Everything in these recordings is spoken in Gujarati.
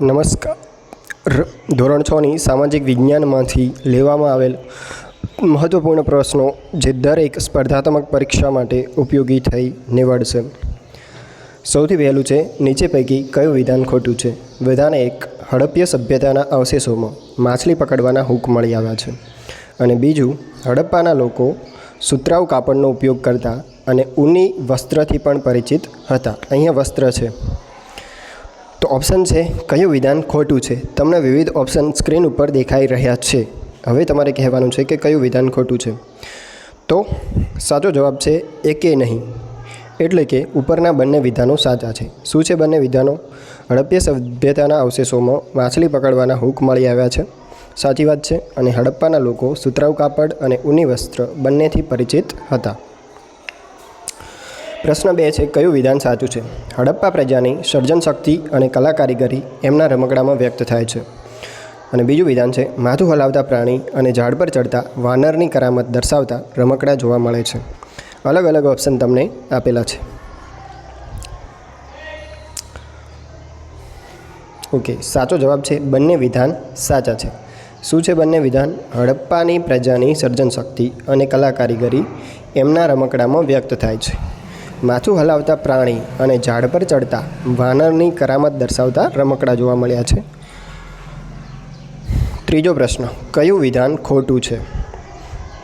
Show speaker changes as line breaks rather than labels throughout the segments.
નમસ્કાર. ધોરણ છની સામાજિક વિજ્ઞાનમાંથી લેવામાં આવેલ મહત્ત્વપૂર્ણ પ્રશ્નો જે દરેક સ્પર્ધાત્મક પરીક્ષા માટે ઉપયોગી થઈ નીવડશે. સૌથી પહેલું છે, નીચે પૈકી કયું વિધાન ખોટું છે? વિધાન એક હડપ્ય સભ્યતાના અવશેષોમાં માછલી પકડવાના હુક મળી આવ્યા છે. અને બીજું, હડપ્પાના લોકો સુતરાઉ કાપડનો ઉપયોગ કરતા અને ઊની વસ્ત્રથી પણ પરિચિત હતા. અહીંયા વસ્ત્ર છે. તો ઓપ્શન છે, કયું વિધાન ખોટું છે? તમને વિવિધ ઓપ્શન સ્ક્રીન ઉપર દેખાઈ રહ્યા છે. હવે તમારે કહેવાનું છે કે કયું વિધાન ખોટું છે? તો સાચો જવાબ છે, એકે નહીં. એટલે કે ઉપરના બંને વિધાનો સાચા છે. શું છે બંને વિધાનો? હડપ્ય સભ્યતાના અવશેષોમાં માછલી પકડવાના હુક મળી આવ્યા છે. સાચી વાત છે. અને હડપ્પાના લોકો સુતરાઉ કાપડ અને ઊની વસ્ત્ર બંનેથી પરિચિત હતા. પ્રશ્ન બે છે, કયું વિધાન સાચું છે? હડપ્પા પ્રજાની સર્જન શક્તિ અને કલા કારીગરી એમના રમકડામાં વ્યક્ત થાય છે. અને બીજું વિધાન છે, માથું હલાવતા પ્રાણી અને ઝાડ પર ચડતા વાનરની કરામત દર્શાવતા રમકડા જોવા મળે છે. અલગ અલગ ઓપ્શન તમને આપેલા છે. ઓકે, સાચો જવાબ છે, બંને વિધાન સાચા છે. શું છે બંને વિધાન? હડપ્પાની પ્રજાની સર્જન શક્તિ અને કલા કારીગરી એમના રમકડામાં વ્યક્ત થાય છે. માથું હલાવતા પ્રાણી અને ઝાડ પર ચડતા વાનરની કરામત દર્શાવતા રમકડા જોવા મળ્યા છે. ત્રીજો પ્રશ્ન, કયું વિધાન ખોટું છે?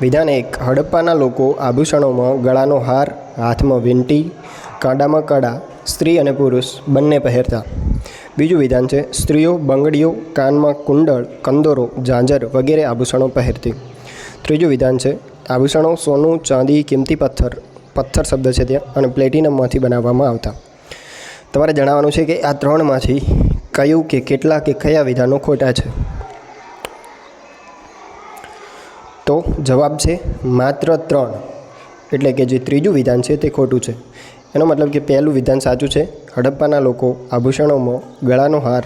વિધાન એક, હડપ્પાના લોકો આભૂષણોમાં ગળાનો હાર, હાથમાં વીંટી કાંડામાં કડા સ્ત્રી અને પુરુષ બંને પહેરતા. બીજું વિધાન છે, સ્ત્રીઓ બંગડીઓ, કાનમાં કુંડળ, કંદોરો, ઝાંઝર વગેરે આભૂષણો પહેરતી. ત્રીજું વિધાન છે, આભૂષણો સોનું, ચાંદી, કિંમતી પથ્થર પથ્થર શબ્દ છે ત્યાં અને પ્લેટિનમમાંથી બનાવવામાં આવતા. તમારે જણાવવાનું છે કે આ ત્રણમાંથી કયું કે કેટલા કે કયા વિધાનો ખોટા છે? તો જવાબ છે માત્ર ત્રણ. એટલે કે જે ત્રીજું વિધાન છે તે ખોટું છે. એનો મતલબ કે પહેલું વિધાન સાચું છે. હડપ્પાના લોકો આભૂષણોમાં ગળાનો હાર,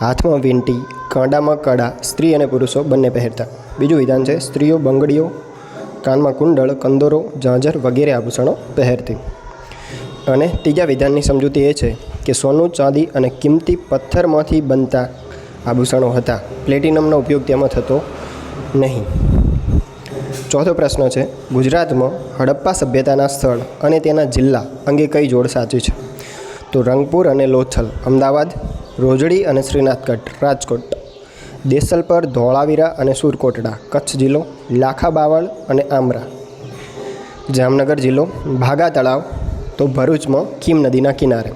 હાથમાં વીંટી, કાંડામાં કડા સ્ત્રી અને પુરુષો બંને પહેરતા. બીજું વિધાન છે સ્ત્રીઓ બંગડીઓ કાનમાં કુંડળ, કંદોરો ઝાંઝર વગેરે આભૂષણો પહેરતી. અને ત્રીજા વિધાનની સમજૂતી એ છે કે સોનું, ચાંદી અને કિંમતી પથ્થરમાંથી બનતા આભૂષણો હતા. પ્લેટિનમનો ઉપયોગ તેમાં થતો નહીં. ચોથો પ્રશ્ન છે, ગુજરાતમાં હડપ્પા સભ્યતાના સ્થળ અને તેના જિલ્લા અંગે કઈ જોડ સાચી છે? તો રંગપુર અને લોથલ, અમદાવાદ, રોજડી અને શ્રીનાથગઢ, રાજકોટ. દેસલપર, ધોળાવીરા અને સુરકોટડા, કચ્છ જિલ્લો, લાખા બાવળ અને આમરા. જામનગર જિલ્લો, ભાગા તળાવ, તો ભરૂચમાં કીમ નદીના કિનારે.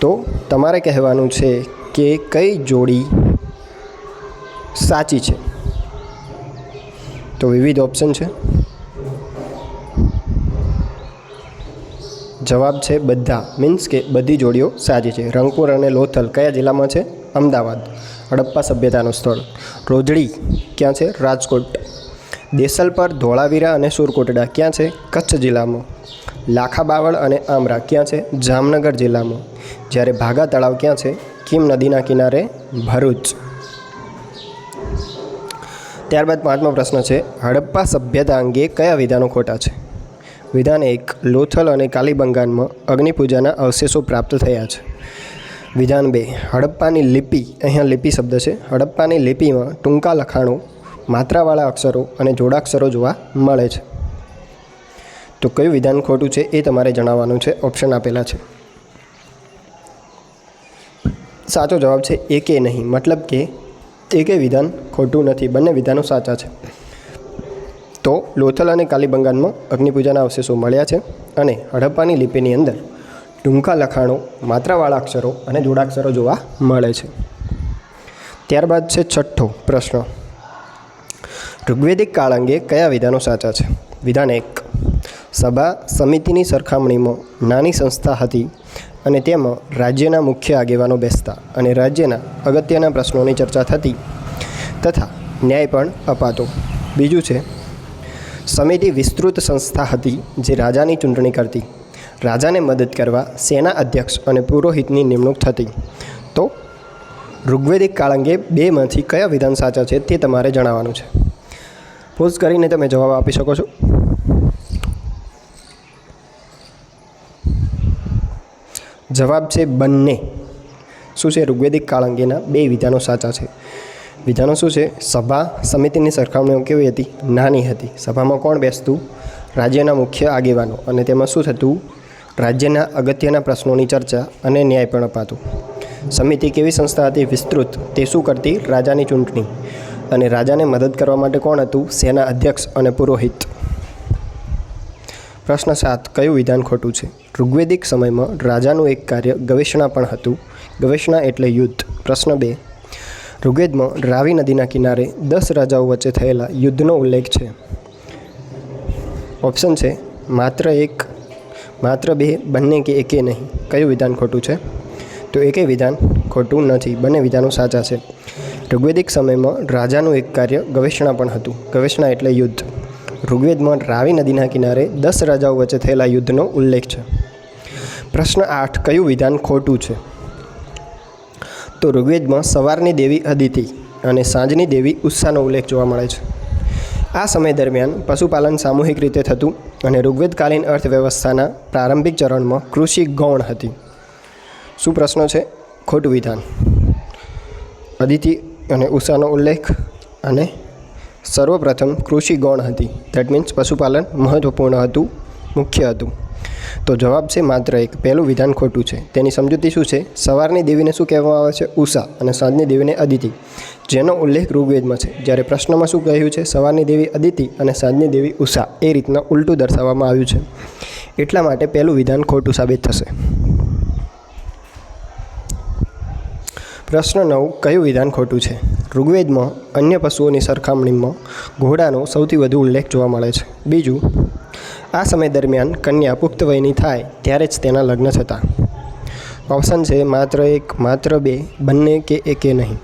તો તમારે કહેવાનું છે કે કઈ જોડી સાચી છે? તો વિવિધ ઓપ્શન છે. જવાબ છે બધા. મીન્સ કે બધી જોડીઓ સાચી છે. રંગપુર અને લોથલ કયા જિલ્લામાં છે? અમદાવાદ, હડપ્પા સભ્યતાનું સ્થળ. રોજડી, ક્યાં છે? રાજકોટ. દેસલપર ધોળાવીરા અને સુરકોટડા, ક્યાં છે? કચ્છ જિલ્લામાં. લાખા બાવળ અને આમરા, ક્યાં છે? જામનગર જિલ્લામાં. જ્યારે ભાગા તળાવ ક્યાં છે? કીમ નદીના કિનારે, ભરૂચ. ત્યારબાદ પાંચમો પ્રશ્ન છે, હડપ્પા સભ્યતા અંગે કયા વિધાનો ખોટા છે? વિધાન એક, લોથલ અને કાલીબંગાનમાં અગ્નિપૂજાના અવશેષો પ્રાપ્ત થયા છે. વિધાન બે. હડપ્પાની લિપિ, અહીંયા લિપિ શબ્દ છે. હડપ્પાની લિપિમાં ટૂંકા લખાણો, માત્રાવાળા અક્ષરો અને જોડાક્ષરો જોવા મળે છે. તો કયું વિધાન ખોટું છે એ તમારે જણાવવાનું છે. ઓપ્શન આપેલા છે. સાચો જવાબ છે એકે નહીં. મતલબ કે એકે વિધાન ખોટું નથી. બંને વિધાનો સાચા છે. તો લોથલ અને કાલીબંગાનમાં અગ્નિપૂજાના અવશેષો મળ્યા છે અને હડપ્પાની લિપિની અંદર ટૂંકા લખાણો માત્રાવાળા અક્ષરો અને જોડાક્ષરો જોવા મળે છે. ત્યારબાદ છે છઠ્ઠો પ્રશ્ન. ઋગ્વેદિક કાળ અંગે કયા વિધાનો સાચા છે? વિધાન એક. સભા સમિતિની સરખામણીમાં નાની સંસ્થા હતી અને તેમાં રાજ્યના મુખ્ય આગેવાનો બેસતા અને રાજ્યના અગત્યના પ્રશ્નોની ચર્ચા થતી તથા ન્યાય પણ અપાતો. બીજું છે, સમિતિ વિસ્તૃત સંસ્થા હતી જે રાજાની ચૂંટણી કરતી. રાજાને મદદ કરવા સેના અધ્યક્ષ અને પુરોહિતની નિમણૂક થતી. તો ઋગ્વેદિક કાળ અંગે બેમાંથી કયા વિધાન સાચા છે તે તમારે જણાવવાનું છે. પોઝ કરીને તમે જવાબ આપી શકો છો. જવાબ છે બંને. શું છે ઋગ્વેદિક કાળ અંગેના બે વિધાનો સાચા છે? વિધાનો શું છે? સભા સમિતિની સરખામણીઓ કેવી હતી? નાની હતી. સભામાં કોણ બેસતું? રાજ્યના મુખ્ય આગેવાનો. અને તેમાં શું થતું? રાજ્યના અગત્યના પ્રશ્નોની ચર્ચા અને ન્યાય પણ અપાતું. સમિતિ કેવી સંસ્થા હતી વિસ્તૃત તે શું કરતી? રાજાની ચૂંટણી. અને રાજાને મદદ કરવા માટે કોણ હતું? સેના અધ્યક્ષ અને પુરોહિત. પ્રશ્ન સાત. કયું વિધાન ખોટું છે? ઋગ્વેદિક સમયમાં રાજાનું એક કાર્ય ગવેષણા પણ હતું. ગવેષણા એટલે યુદ્ધ. પ્રશ્ન બે. ઋગ્વેદમાં રાવી નદીના કિનારે દસ રાજાઓ વચ્ચે થયેલા યુદ્ધનો ઉલ્લેખ છે. ઓપ્શન છે, માત્ર એક માત્ર બે, બંને કે એકે નહીં. કયું વિધાન ખોટું છે? તો એકે વિધાન ખોટું નથી. બંને વિધાનો સાચા છે. ઋગ્વેદિક સમયમાં રાજાનું એક કાર્ય ગવેષણા પણ હતું. ગવેષણા એટલે યુદ્ધ. ઋગ્વેદમાં રાવી નદીના કિનારે દસ રાજાઓ વચ્ચે થયેલા યુદ્ધનો ઉલ્લેખ છે. પ્રશ્ન આઠ, કયું વિધાન ખોટું છે? તો ઋગ્વેદમાં સવારની દેવી અદિતિ અને સાંજની દેવી ઉષાનો ઉલ્લેખ જોવા મળે છે. આ સમય દરમિયાન પશુપાલન સામૂહિક રીતે થતું અને ઋગ્વેદકાલીન અર્થવ્યવસ્થાના પ્રારંભિક ચરણમાં કૃષિ ગૌણ હતી. શું પ્રશ્નો છે? ખોટું વિધાન. અદિતિ અને ઉષાનો ઉલ્લેખ અને સર્વપ્રથમ કૃષિ ગૌણ હતી. દેટ મીન્સ પશુપાલન મહત્ત્વપૂર્ણ હતું, મુખ્ય હતું. તો જવાબ છે માત્ર એક. પહેલું વિધાન ખોટું છે. તેની સમજૂતી શું છે? સવારની દેવીને શું કહેવામાં આવે છે? ઉષા અને સાંજની દેવીને અદિતિ. જેનો ઉલ્લેખ ઋગ્વેદમાં છે. જ્યારે પ્રશ્નમાં શું કહ્યું છે? સવારની દેવી અદિતિ અને સાંજની દેવી ઉષા. એ રીતના ઉલટું દર્શાવવામાં આવ્યું છે. એટલા માટે પહેલું વિધાન ખોટું સાબિત થશે. પ્રશ્ન નવ. કયું વિધાન ખોટું છે? ઋગ્વેદમાં અન્ય પશુઓની સરખામણીમાં ઘોડાનો સૌથી વધુ ઉલ્લેખ જોવા મળે છે. બીજું આ સમય દરમિયાન કન્યા પુખ્ત વયની થાય ત્યારે જ તેના લગ્ન થતા. ઓપ્શન છે માત્ર એક, માત્ર બે, બંને કે એકે નહીં.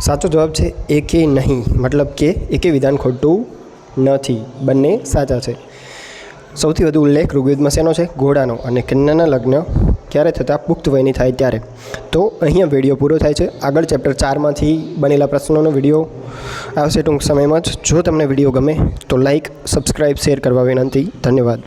સાચો જવાબ છે એકે નહીં. મતલબ કે એકે વિધાન ખોટું નથી. બંને સાચા છે. સૌથી વધુ ઉલ્લેખ ઋગ્વેદમાં શેનો છે? ઘોડાનો. અને કન્યાના લગ્ન ક્યારે થતાં પુખ્ત વયની થાય ત્યારે. તો અહીંયા વીડિયો પૂરો થાય છે. આગળ ચેપ્ટર ચારમાંથી બનેલા પ્રશ્નોનો વીડિયો આવશે ટૂંક સમયમાં જ. જો તમને વીડિયો ગમે તો લાઈક સબસ્ક્રાઈબ શેર કરવા વિનંતી. ધન્યવાદ.